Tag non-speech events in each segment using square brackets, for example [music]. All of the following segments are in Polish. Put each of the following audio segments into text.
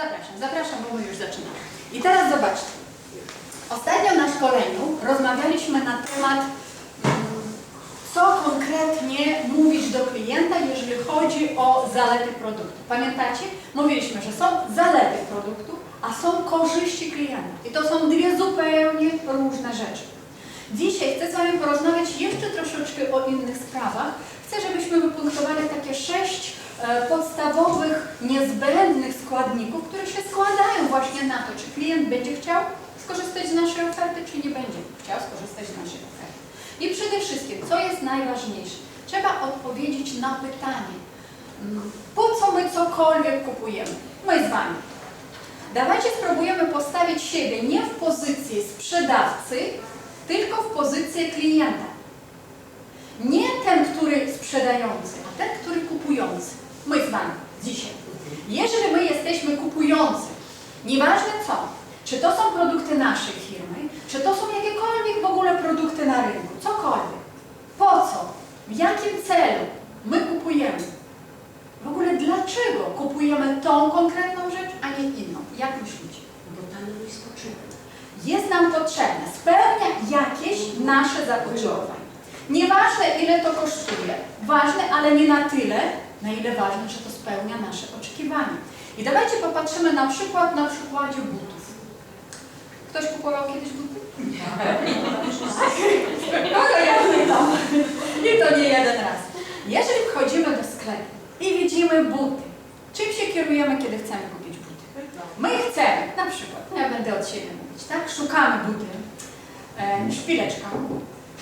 Zapraszam, zapraszam, bo my już zaczynamy. I teraz zobaczcie. Ostatnio na szkoleniu rozmawialiśmy na temat, mm, co konkretnie mówić do klienta, jeżeli chodzi o zalety produktu. Pamiętacie? Mówiliśmy, że są zalety produktu, a są korzyści klienta. I to są dwie zupełnie różne rzeczy. Dzisiaj chcę z Wami porozmawiać jeszcze troszeczkę o innych sprawach. Chcę, żebyśmy wypunktowali takie sześć podstawowych, niezbędnych składników, które się składają właśnie na to, czy klient będzie chciał skorzystać z naszej oferty, czy nie będzie chciał skorzystać z naszej oferty. I przede wszystkim, co jest najważniejsze? Trzeba odpowiedzieć na pytanie, mm, po co my cokolwiek kupujemy? My z Wami. Dawajcie spróbujemy postawić siebie nie w pozycję sprzedawcy, tylko w pozycję klienta. Nie ten, który sprzedający, a ten, który kupujący. Wami dzisiaj. Jeżeli my jesteśmy kupujący, nieważne co, czy to są produkty naszej firmy, czy to są jakiekolwiek w ogóle produkty na rynku, cokolwiek. Po co? W jakim celu my kupujemy? W ogóle dlaczego kupujemy tą konkretną rzecz, a nie inną? Jak myślicie? Bo nam jest potrzebny. jest nam potrzebne, spełnia jakieś nasze zapotrzebowanie. Nieważne ile to kosztuje, ważne, ale nie na tyle, na ile ważne, że to spełnia nasze oczekiwania. I dawajcie popatrzymy na przykład na przykładzie butów. Ktoś kupował kiedyś buty? Kogo ja pytam? I to nie jeden raz. Jeżeli wchodzimy do sklepu i widzimy buty, czym się kierujemy, kiedy chcemy kupić buty? My chcemy, na przykład, ja będę od siebie mówić, tak? Szukamy buty, e, szpileczka.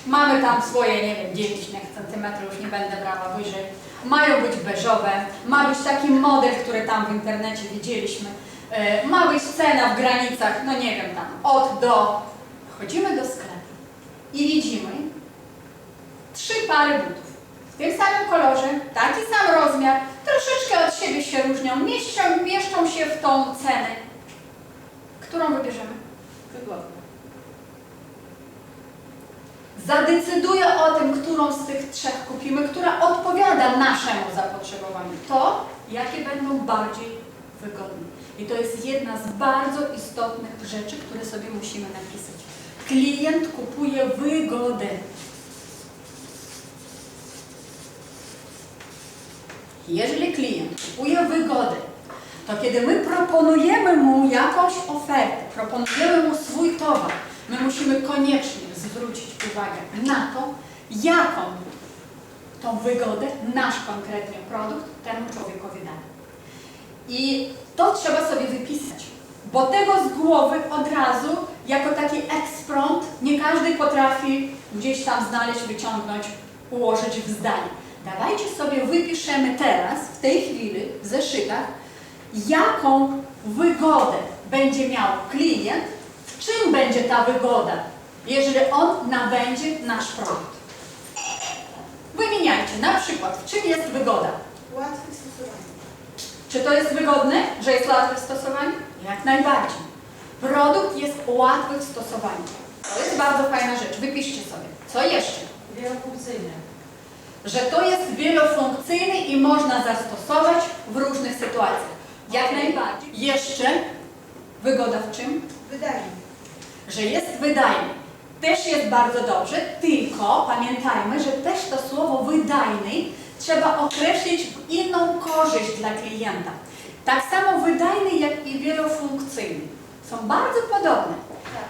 Mamy tam swoje, nie wiem, 9 centymetrów, już nie będę brała wyżej. Mają być beżowe, ma być taki model, który tam w internecie widzieliśmy. E, ma być cena w granicach, no nie wiem, tam od do. Wchodzimy do sklepu i widzimy trzy pary butów. W tym samym kolorze, taki sam rozmiar, troszeczkę od siebie się różnią, mieszczą, mieszczą się w tą cenę. Którą wybierzemy? Wygodnie. Zadecyduje o tym, którą z tych trzech kupimy, która odpowiada naszemu zapotrzebowaniu. To, jakie będą bardziej wygodne. I to jest jedna z bardzo istotnych rzeczy, które sobie musimy napisać. Klient kupuje wygodę. Jeżeli klient kupuje wygodę, to kiedy my proponujemy mu jakąś ofertę, proponujemy mu swój towar, my musimy koniecznie zwrócić uwagę na to, jaką tą wygodę nasz konkretnie produkt temu człowiekowi da. I to trzeba sobie wypisać, bo tego z głowy od razu, jako taki eksprompt, nie każdy potrafi gdzieś tam znaleźć, wyciągnąć, ułożyć w zdanie. Dawajcie sobie, wypiszemy teraz, w tej chwili, w zeszytach, jaką wygodę będzie miał klient, w czym będzie ta wygoda, jeżeli on nabędzie nasz produkt. Wymieniajcie, na przykład, w czym jest wygoda? Łatwe stosowanie. Czy to jest wygodne, że jest łatwe w stosowaniu? Jak najbardziej. Produkt jest łatwy w stosowaniu. To jest bardzo fajna rzecz. Wypiszcie sobie. Co jeszcze? Wielofunkcyjne. Że to jest wielofunkcyjny i można zastosować w różnych sytuacjach. Jak najbardziej. Jeszcze wygoda w czym? Wydajne. Że jest wydajny. Też jest bardzo dobrze, tylko pamiętajmy, że też to słowo wydajny trzeba określić w inną korzyść dla klienta. Tak samo wydajny, jak i wielofunkcyjny. Są bardzo podobne.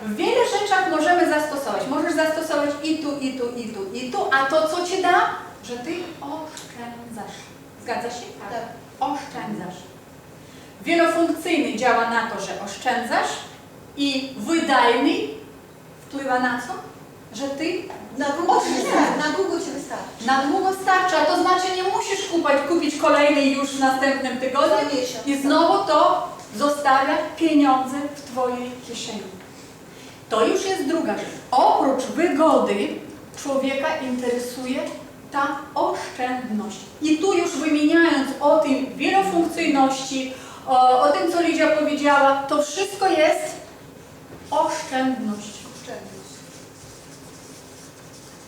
W wielu rzeczach możemy zastosować. Możesz zastosować i tu, i tu, i tu, i tu, a to co Ci da? Że Ty oszczędzasz. Zgadza się? Tak. Oszczędzasz. Wielofunkcyjny działa na to, że oszczędzasz i wydajny wpływa na co? Że Ty Na długo ci wystarczy. Na długo ci wystarczy. na długo starczy, a to znaczy nie musisz kupować, kupić kolejny już w następnym tygodniu Za miesiąc. i znowu to zostawia pieniądze w Twojej kieszeni. To już jest druga rzecz. Oprócz wygody człowieka interesuje ta oszczędność. I tu już wymieniając o tym wielofunkcyjności, o, o tym co Lidia powiedziała, to wszystko jest. Oszczędność.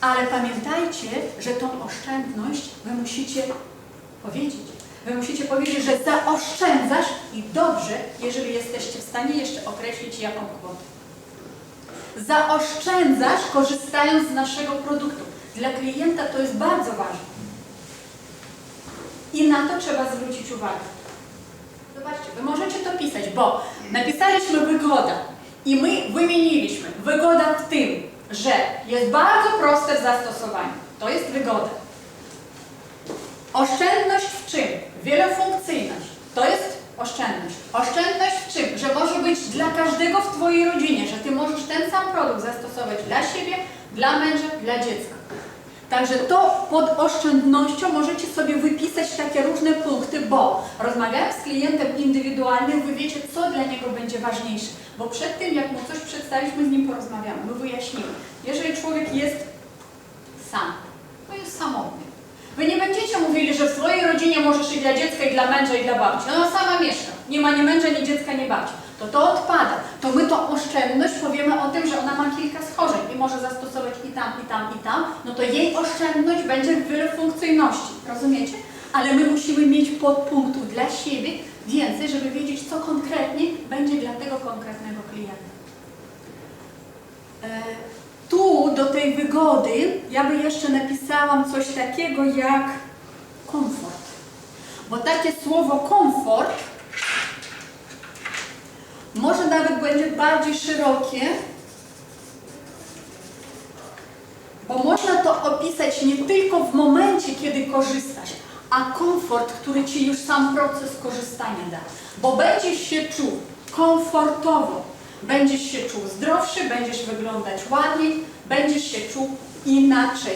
Ale pamiętajcie, że tą oszczędność wy musicie powiedzieć. Wy musicie powiedzieć, że zaoszczędzasz i dobrze, jeżeli jesteście w stanie jeszcze określić jaką kwotę. Zaoszczędzasz korzystając z naszego produktu. Dla klienta to jest bardzo ważne. I na to trzeba zwrócić uwagę. Zobaczcie, wy możecie to pisać, bo napisaliśmy wygoda i my wymieniliśmy wygoda w tym, że jest bardzo proste w zastosowaniu. To jest wygoda. Oszczędność w czym? Wielofunkcyjność. To jest oszczędność. Oszczędność w czym? Że może być dla każdego w Twojej rodzinie, że Ty możesz ten sam produkt zastosować dla siebie, dla męża, dla dziecka. Także to pod oszczędnością możecie sobie wypisać takie różne punkty, bo rozmawiając z klientem indywidualnym, wy wiecie, co dla niego będzie ważniejsze. Bo przed tym, jak mu coś przedstawiliśmy, z nim porozmawiamy, my wyjaśnimy. Jeżeli człowiek jest sam, to jest samotny. Wy nie będziecie mówili, że w swojej rodzinie możesz i dla dziecka, i dla męża, i dla babci. Ona sama mieszka. Nie ma ni męża, ni dziecka, ni babci. To to odpada. To my tą oszczędność powiemy o tym, że ona ma kilka schorzeń i może zastosować i tam, i tam, i tam. No to jej oszczędność będzie w wielofunkcyjności. Rozumiecie? Ale my musimy mieć podpunktów dla siebie więcej, żeby wiedzieć, co konkretnie będzie dla tego konkretnego klienta. E, tu do tej wygody ja by jeszcze napisałam coś takiego jak komfort. Bo takie słowo komfort może nawet będzie bardziej szerokie, bo można to opisać nie tylko w momencie, kiedy korzystasz, a komfort, który Ci już sam proces korzystania da. Bo będziesz się czuł komfortowo, będziesz się czuł zdrowszy, będziesz wyglądać ładniej, będziesz się czuł inaczej.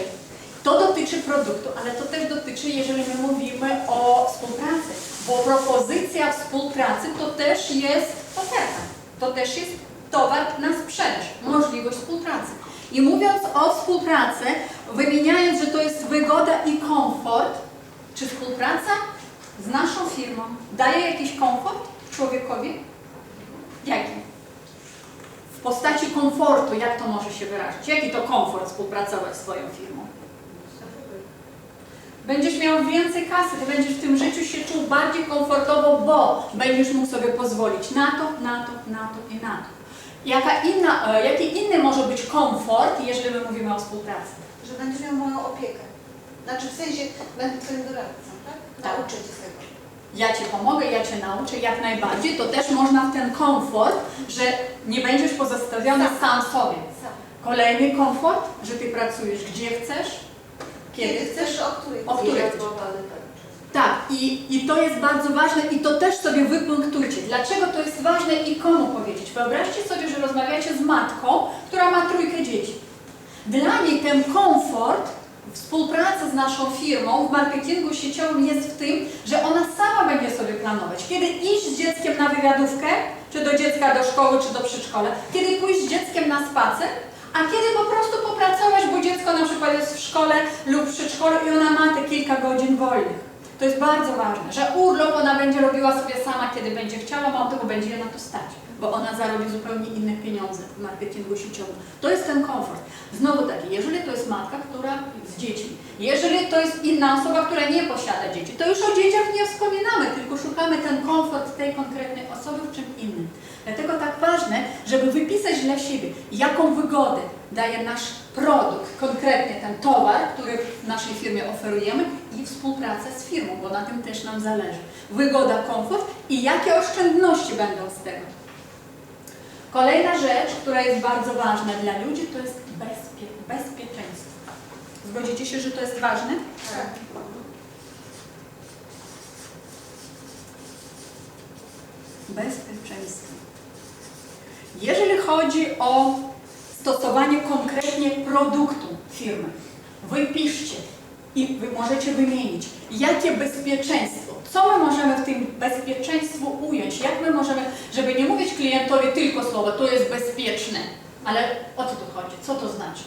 To dotyczy produktu, ale to też dotyczy, jeżeli my mówimy o współpracy, bo propozycja współpracy to też jest oferta, to też jest towar na sprzedaż, możliwość współpracy. I mówiąc o współpracy, wymieniając, że to jest wygoda i komfort, czy współpraca z naszą firmą daje jakiś komfort człowiekowi? Jaki? W postaci komfortu, jak to może się wyrazić? Jaki to komfort współpracować z swoją firmą? Będziesz miał więcej kasy, ty będziesz w tym życiu się czuł bardziej komfortowo, bo będziesz mógł sobie pozwolić na to, na to, na to i na to. Jaka inna, e, jaki inny może być komfort, jeżeli my mówimy o współpracy? Że będziesz miał moją opiekę. Znaczy w sensie będę Twoim doradcą, tak? Tak. Nauczę Cię tego. Ja Cię pomogę, ja Cię nauczę, jak najbardziej, to też można w ten komfort, że nie będziesz pozostawiony Tak. sam sobie. Sam. Kolejny komfort, że Ty pracujesz gdzie chcesz, kiedy chcesz, o której? o której chcesz. Tak, i, i to jest bardzo ważne i to też sobie wypunktujcie. Dlaczego to jest ważne i komu powiedzieć? Wyobraźcie sobie, że rozmawiacie z matką, która ma trójkę dzieci. Dla niej ten komfort, współpraca z naszą firmą w marketingu sieciowym jest w tym, że ona sama będzie sobie planować, kiedy iść z dzieckiem na wywiadówkę, czy do dziecka do szkoły, czy do przedszkola, kiedy pójść z dzieckiem na spacer, a kiedy po prostu popracować, bo dziecko na przykład jest w szkole lub przedszkolu i ona ma te kilka godzin wolnych. To jest bardzo ważne, że urlop ona będzie robiła sobie sama, kiedy będzie chciała, mało tego będzie je na to stać, bo ona zarobi zupełnie inne pieniądze w marketingu sieciowym. To jest ten komfort. Znowu taki, jeżeli to jest matka, która z dziećmi, jeżeli to jest inna osoba, która nie posiada dzieci, to już o dzieciach nie wspominamy, tylko szukamy ten komfort tej konkretnej osoby w czym innym. Dlatego tak ważne, żeby wypisać dla siebie, jaką wygodę daje nasz produkt, konkretnie ten towar, który w naszej firmie oferujemy i współpracę z firmą, bo na tym też nam zależy. Wygoda, komfort i jakie oszczędności będą z tego. Kolejna rzecz, która jest bardzo ważna dla ludzi, to jest bezpie bezpieczeństwo. Zgodzicie się, że to jest ważne? Tak. Bezpieczeństwo. Jeżeli chodzi o stosowanie konkretnie produktu firmy, wypiszcie i wy możecie wymienić, jakie bezpieczeństwo, co my możemy w tym bezpieczeństwu ująć, jak my możemy, żeby nie mówić klientowi tylko słowo, to jest bezpieczne, ale o co tu chodzi, co to znaczy?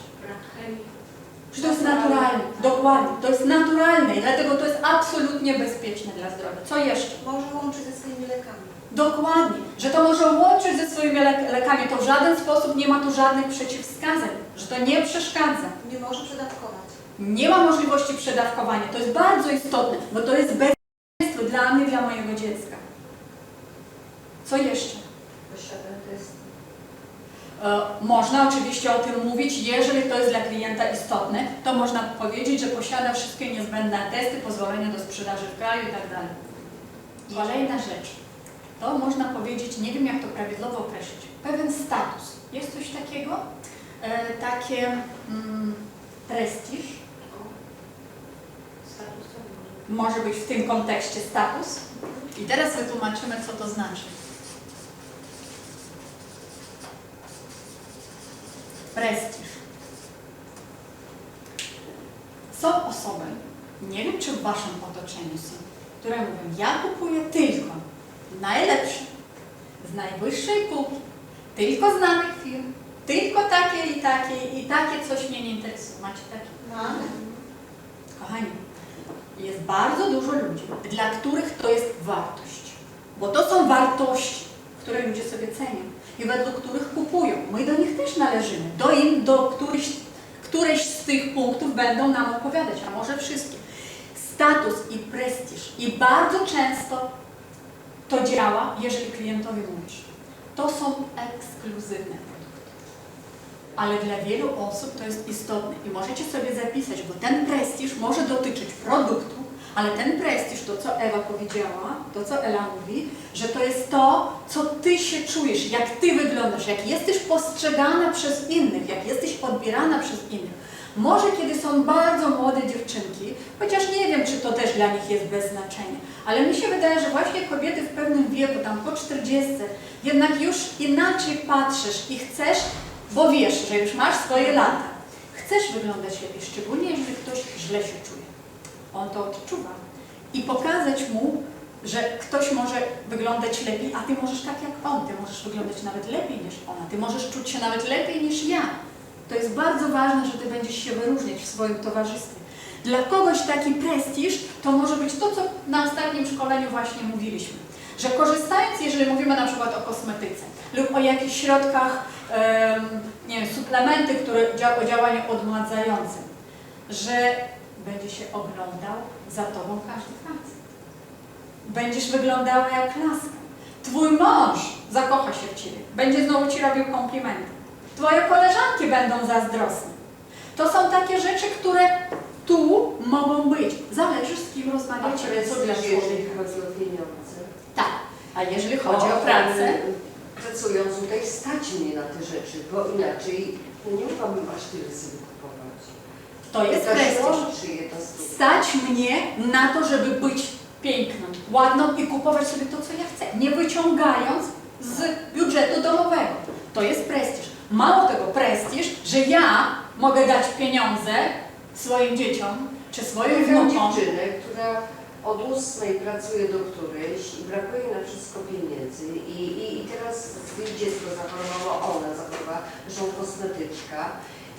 Że to jest naturalne, dokładnie, to jest naturalne i dlatego to jest absolutnie bezpieczne dla zdrowia. Co jeszcze? Może łączyć ze swoimi lekami. Dokładnie, że to może łączyć ze swoimi lek- lekami, to w żaden sposób nie ma tu żadnych przeciwwskazań, że to nie przeszkadza. Nie może przedawkować. Nie ma możliwości przedawkowania, to jest bardzo istotne, bo to jest bezpieczeństwo dla Co jeszcze? Posiada test. E, Można oczywiście o tym mówić, jeżeli to jest dla klienta istotne, to można powiedzieć, że posiada wszystkie niezbędne atesty, pozwolenia do sprzedaży w kraju i tak. Kolejna rzecz, to można powiedzieć, nie wiem jak to prawidłowo określić, pewien status. Jest coś takiego, e, takie mm, prestiż, może być w tym kontekście status. I teraz wytłumaczymy, co to znaczy. Prestiż. Są osoby, nie wiem czy w Waszym otoczeniu są, które mówią, ja kupuję tylko najlepsze, z najwyższej półki, tylko znanych firm, tylko takie i takie i takie coś mnie nie interesuje. Macie takie? Mamy. Kochani, jest bardzo dużo ludzi, dla których to jest wartość. Bo to są wartości, które ludzie sobie cenią i według których kupują. My do nich też należymy. Do, im, do któryś, któreś z tych punktów będą nam opowiadać, a może wszystkie. Status i prestiż. I bardzo często to działa, jeżeli klientowi mówisz. To są ekskluzywne. Ale dla wielu osób to jest istotne i możecie sobie zapisać, bo ten prestiż może dotyczyć produktu, ale ten prestiż, to co Ewa powiedziała, to co Ela mówi, że to jest to, co ty się czujesz, jak ty wyglądasz, jak jesteś postrzegana przez innych, jak jesteś odbierana przez innych. Może kiedy są bardzo młode dziewczynki, chociaż nie wiem, czy to też dla nich jest bez znaczenia, ale mi się wydaje, że właśnie kobiety w pewnym wieku, tam po 40, jednak już inaczej patrzysz i chcesz, bo wiesz, że już masz swoje lata. Chcesz wyglądać lepiej, szczególnie jeżeli ktoś źle się czuje. On to odczuwa. I pokazać mu, że ktoś może wyglądać lepiej, a ty możesz tak jak on. Ty możesz wyglądać nawet lepiej niż ona. Ty możesz czuć się nawet lepiej niż ja. To jest bardzo ważne, że ty będziesz się wyróżniać w swoim towarzystwie. Dla kogoś taki prestiż to może być to, co na ostatnim szkoleniu właśnie mówiliśmy. Że korzystając, jeżeli mówimy na przykład o kosmetyce lub o jakichś środkach, nie wiem, suplementy, które o działaniu odmładzającym, że będzie się oglądał za tobą każdy facet. Będziesz wyglądała jak laska. Twój mąż zakocha się w ciebie, będzie znowu ci robił komplimenty. Twoje koleżanki będą zazdrosne. To są takie rzeczy, które tu mogą być. Zależy z kim rozmawiacie, co dla człowieka. chodzi o pieniądze. Tak. A jeżeli chodzi o pracę, Pracując tutaj stać mnie na te rzeczy, bo inaczej nie mogłabym aż tyle sobie kupować. to jest Też prestiż. łączy jedno z drugim. Stać mnie na to, żeby być piękną, ładną i kupować sobie to, co ja chcę, nie wyciągając z budżetu domowego. To jest prestiż. Mało tego, prestiż, że ja mogę dać pieniądze swoim dzieciom czy swoim wnukom. dziewczynę, która od ósmej pracuje do którejś i brakuje na wszystko pieniędzy i, i, i teraz dziecko zachorowało, ona zachorowała, zresztą kosmetyczka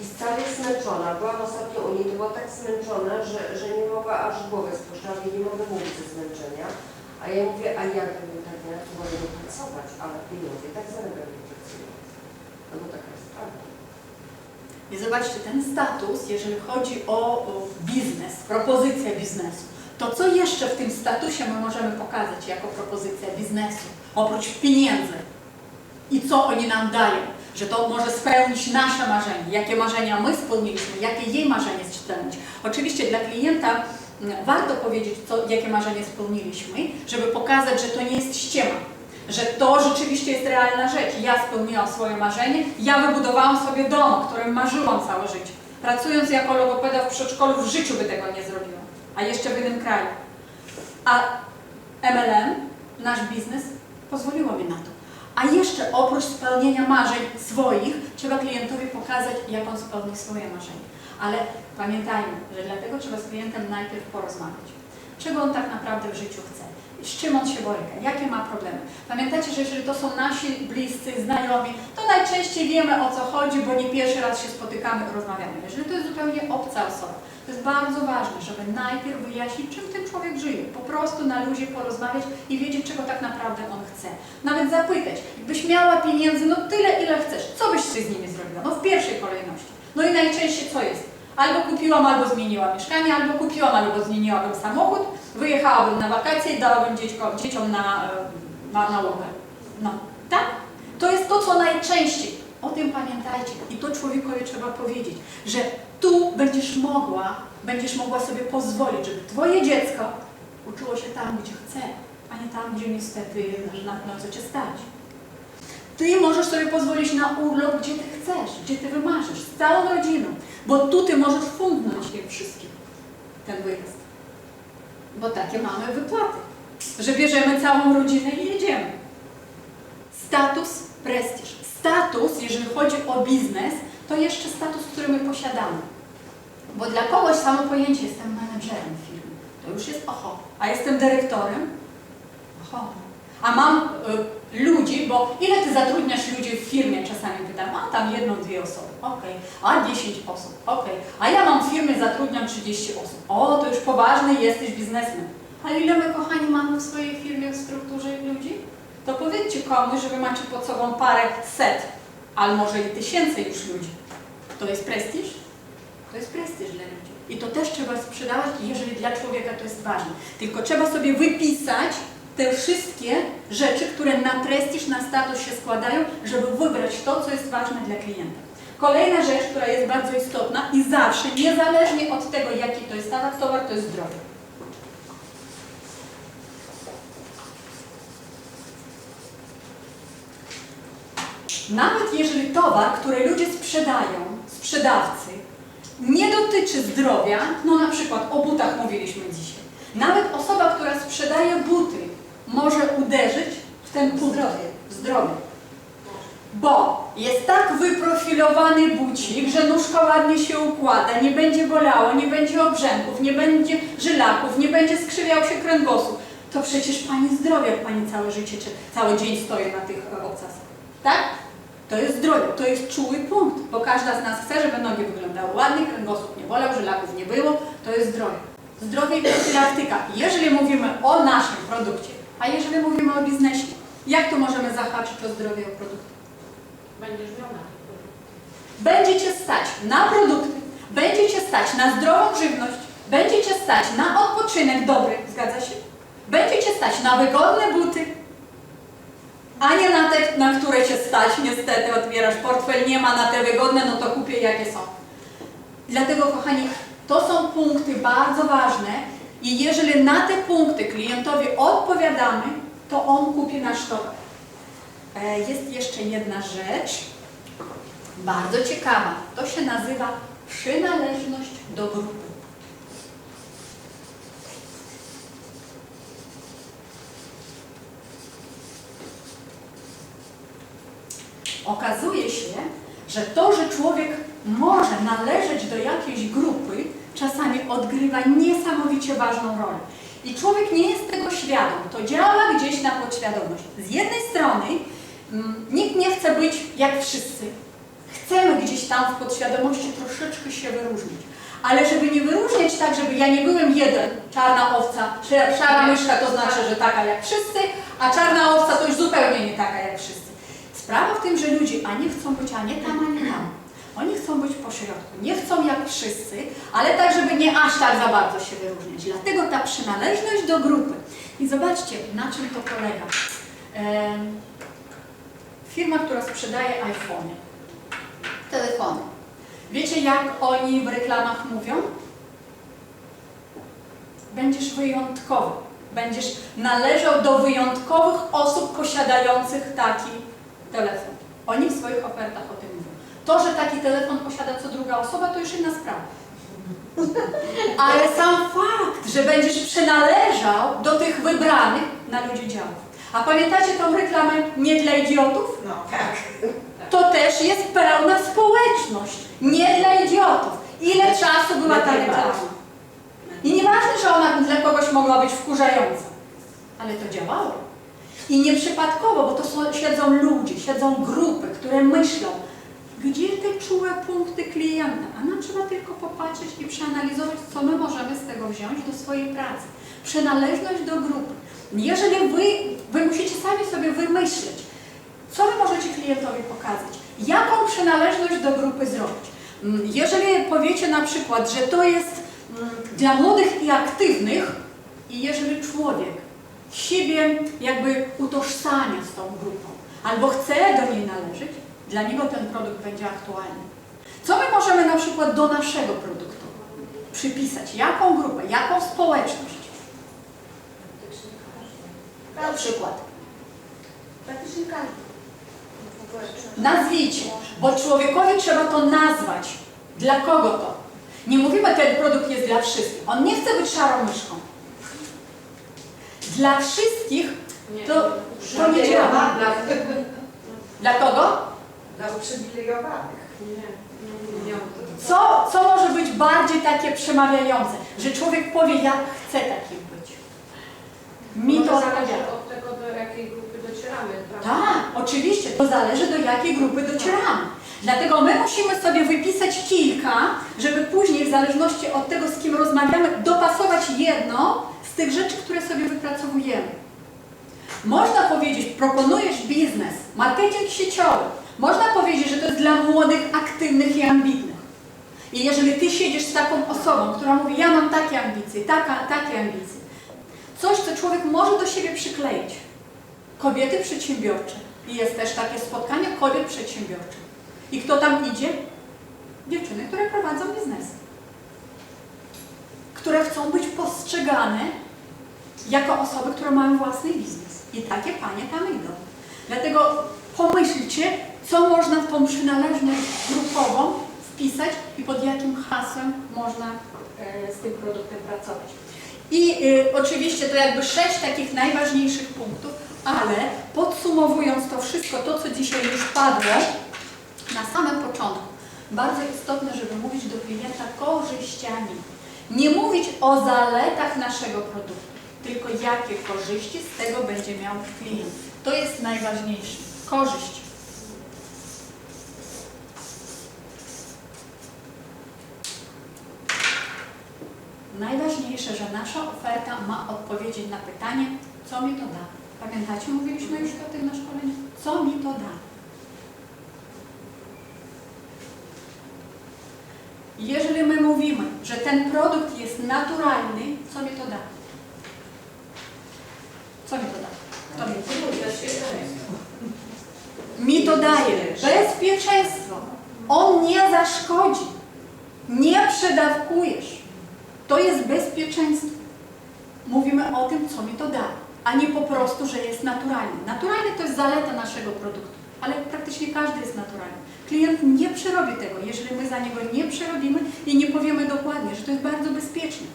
i stale zmęczona. Byłam ostatnio u niej, to była tak zmęczona, że, że nie mogła aż głowę spuszczała i nie mogę mówić ze zmęczenia. A ja mówię, a jak bym tak miała, to mogę pracować, ale pieniądze tak zarabiam, nie pracuję. No bo taka jest prawda. I zobaczcie, ten status, jeżeli chodzi o biznes, propozycję biznesu, to co jeszcze w tym statusie my możemy pokazać jako propozycja biznesu, oprócz pieniędzy? I co oni nam dają? Że to może spełnić nasze marzenie, jakie marzenia my spełniliśmy, jakie jej marzenie spełnić. Oczywiście dla klienta mm, warto powiedzieć, co, jakie marzenie spełniliśmy, żeby pokazać, że to nie jest ściema, że to rzeczywiście jest realna rzecz. Ja spełniłam swoje marzenie, ja wybudowałam sobie dom, o którym marzyłam całe życie. Pracując jako logopeda w przedszkolu w życiu by tego nie zrobiłam, a jeszcze w innym kraju. A MLM, nasz biznes, pozwoliło mi na to. A jeszcze oprócz spełnienia marzeń swoich, trzeba klientowi pokazać, jak on spełni swoje marzenie. Ale pamiętajmy, że dlatego trzeba z klientem najpierw porozmawiać. Czego on tak naprawdę w życiu chce? Z czym on się boryka? Jakie ma problemy? Pamiętajcie, że jeżeli to są nasi bliscy, znajomi, to najczęściej wiemy o co chodzi, bo nie pierwszy raz się spotykamy rozmawiamy. Jeżeli to jest zupełnie obca osoba, to jest bardzo ważne, żeby najpierw wyjaśnić, czym ten człowiek żyje. Po prostu na luzie porozmawiać i wiedzieć, czego tak naprawdę on chce. Nawet zapytać, jakbyś miała pieniędzy, no tyle, ile chcesz, co byś ty z nimi zrobiła? No w pierwszej kolejności. No i najczęściej co jest? Albo kupiłam, albo zmieniłam mieszkanie, albo kupiłam, albo zmieniłabym samochód, wyjechałabym na wakacje i dałabym dziecko, dzieciom na, e, na nałogę. No, tak? To jest to, co najczęściej. O tym pamiętajcie. I to człowiekowi trzeba powiedzieć, że tu będziesz mogła, będziesz mogła sobie pozwolić, żeby twoje dziecko uczyło się tam, gdzie chce, a nie tam, gdzie niestety na, na co cię stać. Ty możesz sobie pozwolić na urlop, gdzie ty chcesz, gdzie ty wymarzysz, z całą rodziną, bo tu ty możesz fundnąć tym wszystkim, ten wyjazd. Bo takie mamy wypłaty, że bierzemy całą rodzinę i jedziemy. Status, prestiż. Status, jeżeli chodzi o biznes, to jeszcze status, który my posiadamy. Bo dla kogoś samo pojęcie jestem menedżerem firmy. To już jest oho. A jestem dyrektorem? Oho. A mam y, ludzi, bo ile ty zatrudniasz ludzi w firmie? Czasami pytam, a tam jedną, dwie osoby. Okej. A 10 osób. Okej. A ja mam w firmie, zatrudniam 30 osób. O, to już poważny jesteś biznesmen. Ale ile my, kochani, mamy w swojej firmie w strukturze ludzi? To powiedzcie komuś, że wy macie pod sobą parę set, albo może i tysięcy już ludzi. To jest prestiż? To jest prestiż dla ludzi. I to też trzeba sprzedawać, jeżeli dla człowieka to jest ważne. Tylko trzeba sobie wypisać te wszystkie rzeczy, które na prestiż, na status się składają, żeby wybrać to, co jest ważne dla klienta. Kolejna rzecz, która jest bardzo istotna i zawsze, niezależnie od tego, jaki to jest towar, towar to jest zdrowie. Nawet jeżeli towar, który ludzie sprzedają, sprzedawcy, nie dotyczy zdrowia, no na przykład o butach mówiliśmy dzisiaj, nawet osoba, która sprzedaje buty, może uderzyć w ten punkt. Zdrowie. Bo jest tak wyprofilowany bucik, że nóżka ładnie się układa, nie będzie bolało, nie będzie obrzęków, nie będzie żylaków, nie będzie skrzywiał się kręgosłup. To przecież Pani zdrowie, jak Pani całe życie czy cały dzień stoi na tych e, obcasach. Tak? To jest zdrowie, to jest czuły punkt, bo każda z nas chce, żeby nogi wyglądały ładnie, kręgosłup nie bolał, żylaków nie było, to jest zdrowie. Zdrowie i profilaktyka. Jeżeli mówimy o naszym produkcie, a jeżeli mówimy o biznesie, jak to możemy zahaczyć o zdrowie o produkty? Będziesz miał na Będzie Cię stać na produkty, będzie Cię stać na zdrową żywność, będzie Cię stać na odpoczynek dobry, zgadza się? Będzie Cię stać na wygodne buty, a nie na te, na które Cię stać, niestety otwierasz portfel, nie ma na te wygodne, no to kupię jakie są. Dlatego, kochani, to są punkty bardzo ważne i jeżeli na te punkty klientowi odpowiadamy, to on kupi nasz towar. E, Jest jeszcze jedna rzecz, bardzo ciekawa. To się nazywa przynależność do grupy. Okazuje się, że to, że człowiek może należeć do jakiejś grupy, czasami odgrywa niesamowicie ważną rolę. I człowiek nie jest tego świadom. To działa gdzieś na podświadomość. Z jednej strony mm, nikt nie chce być jak wszyscy. Chcemy gdzieś tam w podświadomości troszeczkę się wyróżnić. Ale żeby nie wyróżniać tak, żeby ja nie byłem jeden, czarna owca, sz- szara myszka to znaczy, że taka jak wszyscy, a czarna owca to już zupełnie nie taka jak wszyscy. Sprawa w tym, że ludzie a nie chcą być tam, ani tam. Oni chcą być pośrodku. Nie chcą jak wszyscy, ale tak, żeby nie aż tak za bardzo się wyróżniać. Dlatego ta przynależność do grupy. I zobaczcie, na czym to polega. Em, firma, która sprzedaje iPhony, telefony. Wiecie, jak oni w reklamach mówią? Będziesz wyjątkowy. Będziesz należał do wyjątkowych osób posiadających taki telefon. Oni w swoich ofertach o tym mówią. To, że taki telefon posiada co druga osoba, to już inna sprawa. [laughs] Ale sam fakt, że będziesz przynależał do tych wybranych na ludzi działa. A pamiętacie tą reklamę nie dla idiotów? No, tak. To też jest pełna społeczność. Nie dla idiotów. Ile czasu była ta reklama? I nieważne, że ona dla kogoś mogła być wkurzająca, ale to działało. I nieprzypadkowo, bo to są, siedzą ludzie, siedzą grupy, które myślą, gdzie te czułe punkty klienta, a nam trzeba tylko popatrzeć i przeanalizować, co my możemy z tego wziąć do swojej pracy. Przynależność do grupy. Jeżeli wy, wy musicie sami sobie wymyśleć, co wy możecie klientowi pokazać, jaką przynależność do grupy zrobić. Mm, Jeżeli powiecie na przykład, że to jest mm, dla młodych i aktywnych i jeżeli człowiek siebie jakby utożsamia z tą grupą, albo chce do niej należeć, dla niego ten produkt będzie aktualny. Co my możemy na przykład do naszego produktu przypisać? Jaką grupę, jaką społeczność? Na przykład. Praktycznie każdy. Nazwijcie, bo człowiekowi trzeba to nazwać. Dla kogo to? Nie mówimy, ten produkt jest dla wszystkich. On nie chce być szarą myszką. Dla wszystkich to, to nie działa. Dla kogo? Dla uprzywilejowanych. Co, co może być bardziej takie przemawiające? Że człowiek powie, ja chcę takim być. Mi to zależy od tego, do jakiej grupy docieramy, prawda? Tak, oczywiście, to zależy do jakiej grupy docieramy. Dlatego my musimy sobie wypisać kilka, żeby później w zależności od tego, z kim rozmawiamy, dopasować jedno z tych rzeczy, które sobie wypracowujemy. Można powiedzieć, proponujesz biznes, marketing sieciowy. Można powiedzieć, że to jest dla młodych, aktywnych i ambitnych. I jeżeli ty siedzisz z taką osobą, która mówi, ja mam takie ambicje, taka, takie ambicje, coś, co człowiek może do siebie przykleić. Kobiety przedsiębiorcze. I jest też takie spotkanie kobiet przedsiębiorczych. I kto tam idzie? Dziewczyny, które prowadzą biznesy. Które chcą być postrzegane jako osoby, które mają własny biznes. I takie panie tam idą. Dlatego pomyślcie, co można w tą przynależność grupową wpisać i pod jakim hasłem można e, z tym produktem pracować. I y, oczywiście to jakby sześć takich najważniejszych punktów, ale podsumowując to wszystko, to co dzisiaj już padło, na samym początku, bardzo istotne, żeby mówić do klienta korzyściami. Nie mówić o zaletach naszego produktu, tylko jakie korzyści z tego będzie miał klient. To jest najważniejsze. Korzyść. Najważniejsze, że nasza oferta ma odpowiedzieć na pytanie, co mi to da. Pamiętacie, mówiliśmy już o tym na szkoleniu? Co mi to da? Jeżeli my mówimy, że ten produkt jest naturalny, co mi to da? Co mi to da? To mi to. Mi to daje bezpieczeństwo. On nie zaszkodzi. Nie przedawkujesz. To jest bezpieczeństwo. Mówimy o tym, co mi to da, a nie po prostu, że jest naturalny. Naturalny to jest zaleta naszego produktu, ale praktycznie każdy jest naturalny. Klient nie przerobi tego, jeżeli my za niego nie przerobimy i nie powiemy dokładnie, że to jest bardzo bezpieczne.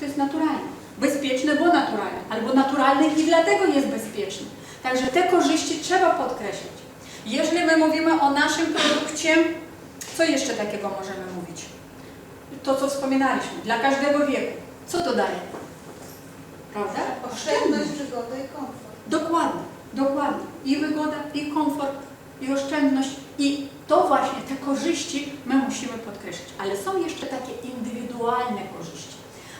To jest naturalne. Bezpieczne, bo naturalne, albo naturalne i dlatego jest bezpieczne. Także te korzyści trzeba podkreślać. Jeżeli my mówimy o naszym produkcie, co jeszcze takiego możemy mówić? To, co wspominaliśmy, dla każdego wieku. Co to daje? Prawda? Oszczędność, wygoda i komfort. Dokładnie, dokładnie. I wygoda, i komfort, i oszczędność. I to właśnie, te korzyści my musimy podkreślić. Ale są jeszcze takie indywidualne korzyści.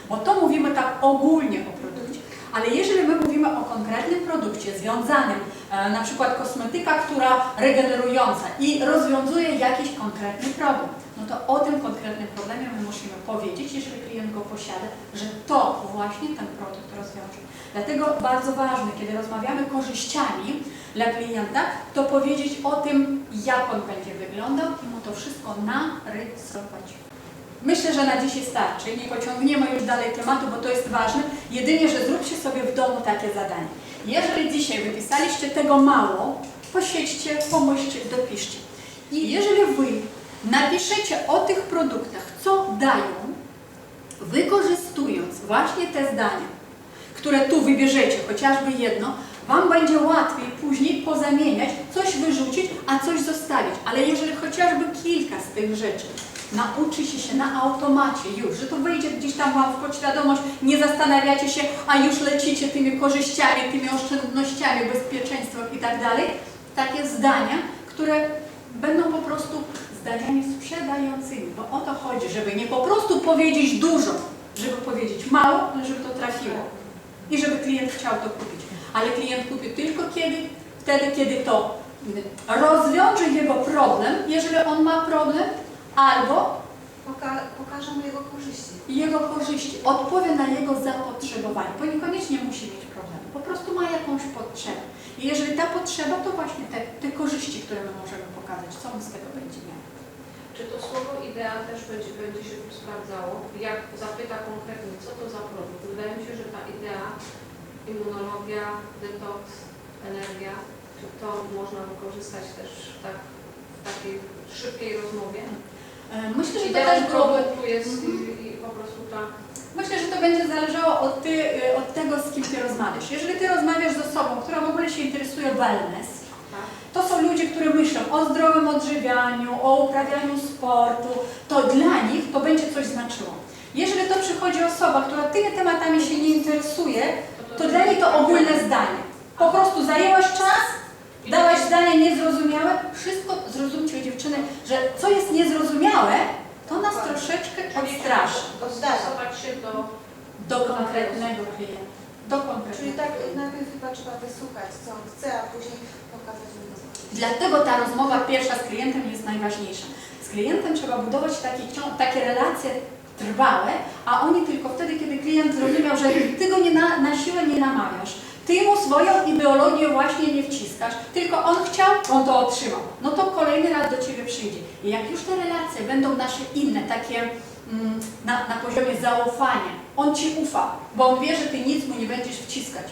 Bo to mówimy tak ogólnie o produkcie. Ale jeżeli my mówimy o konkretnym produkcie związanym, e, na przykład kosmetyka, która regenerująca i rozwiązuje jakiś konkretny problem, no to o tym konkretnym problemie my musimy powiedzieć, jeżeli klient go posiada, że to właśnie ten produkt rozwiąże. Dlatego bardzo ważne, kiedy rozmawiamy korzyściami dla klienta, to powiedzieć o tym, jak on będzie wyglądał i mu to wszystko narysować. Myślę, że na dzisiaj starczy. Nie pociągniemy już dalej tematu, bo to jest ważne. Jedynie, że zróbcie sobie w domu takie zadanie. Jeżeli dzisiaj wypisaliście tego mało, posiedźcie, pomyślcie, dopiszcie. I jeżeli Wy napiszecie o tych produktach, co dają, wykorzystując właśnie te zdania, które tu wybierzecie, chociażby jedno, Wam będzie łatwiej później pozamieniać, coś wyrzucić, a coś zostawić. Ale jeżeli chociażby kilka z tych rzeczy nauczycie się na automacie już, że to wejdzie gdzieś tam Wam w podświadomość, nie zastanawiacie się, a już lecicie tymi korzyściami, tymi oszczędnościami, bezpieczeństwem i tak dalej, takie zdania, które będą po prostu zdaniami sprzedającymi, bo o to chodzi, żeby nie po prostu powiedzieć dużo, żeby powiedzieć mało, ale żeby to trafiło i żeby klient chciał to kupić. Ale klient kupi tylko kiedy, wtedy, kiedy to rozwiąże jego problem, jeżeli on ma problem, albo Poka pokażę mu jego korzyści. jego korzyści, odpowie na jego zapotrzebowanie, bo niekoniecznie musi mieć problemu, po prostu ma jakąś potrzebę. I jeżeli ta potrzeba, to właśnie te, te korzyści, które my możemy pokazać, co my z tego będzie miało. Czy to słowo idea też będzie, będzie się tu sprawdzało? Jak zapyta konkretnie, co to za produkt? Wydaje mi się, że ta idea, immunologia, detoks, energia, czy to można wykorzystać też tak, w takiej szybkiej rozmowie? E, Myślę, że to też byłoby jest Mhm. po prostu tak. Myślę, że to będzie zależało od, ty, y, od tego, z kim Ty rozmawiasz. Jeżeli Ty rozmawiasz z osobą, która w ogóle się interesuje wellness, tak. to są ludzie, którzy myślą o zdrowym odżywianiu, o uprawianiu sportu, to dla nich to będzie coś znaczyło. Jeżeli to przychodzi osoba, która tymi tematami się nie interesuje, to dla niej to ogólne zdanie. Po prostu zajęłaś czas, dałaś zdanie niezrozumiałe, wszystko zrozumcie dziewczyny, że co jest niezrozumiałe, to nas troszeczkę odstraszy Oddaję. Stosować się do do konkretnego klienta. Do konkretnego. Czyli tak najpierw chyba trzeba wysłuchać, co on chce, a później pokazać mu to. Dlatego ta rozmowa pierwsza z klientem jest najważniejsza. Z klientem trzeba budować takie, takie relacje trwałe, a oni tylko wtedy, kiedy klient zrozumiał, że ty go nie na, na siłę nie namawiasz, ty mu swoją ideologię właśnie nie wciskasz, tylko on chciał, on to otrzymał. No to kolejny raz do Ciebie przyjdzie. I jak już te relacje będą nasze inne, takie mm, na, na poziomie zaufania, on Ci ufa, bo on wie, że Ty nic mu nie będziesz wciskać,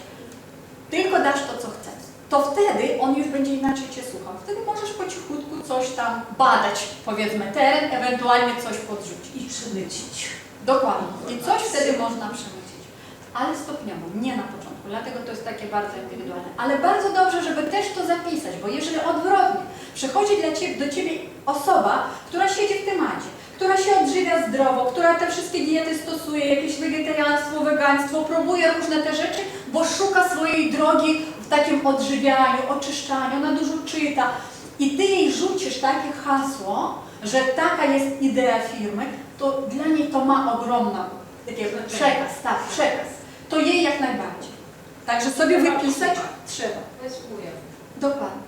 tylko dasz to, co chce, to wtedy on już będzie inaczej Cię słuchał. Wtedy możesz po cichutku coś tam badać, powiedzmy teren, ewentualnie coś podrzucić. I przemycić. Dokładnie. I coś wtedy można przemycić. Ale stopniowo, nie na początku, dlatego to jest takie bardzo indywidualne. Ale bardzo dobrze, żeby też to zapisać, bo jeżeli odwrotnie przychodzi ciebie, do Ciebie osoba, która siedzi w temacie, która się odżywia zdrowo, która te wszystkie diety stosuje, jakieś wegetarianstwo, wegaństwo, próbuje różne te rzeczy, bo szuka swojej drogi w takim odżywianiu, oczyszczaniu, ona dużo czyta i Ty jej rzucisz takie hasło, że taka jest idea firmy, to dla niej to ma ogromną takie przekaz, tak, przekaz. To jej jak najbardziej. Także sobie wypisać trzeba. Wysługuję. Do Pana.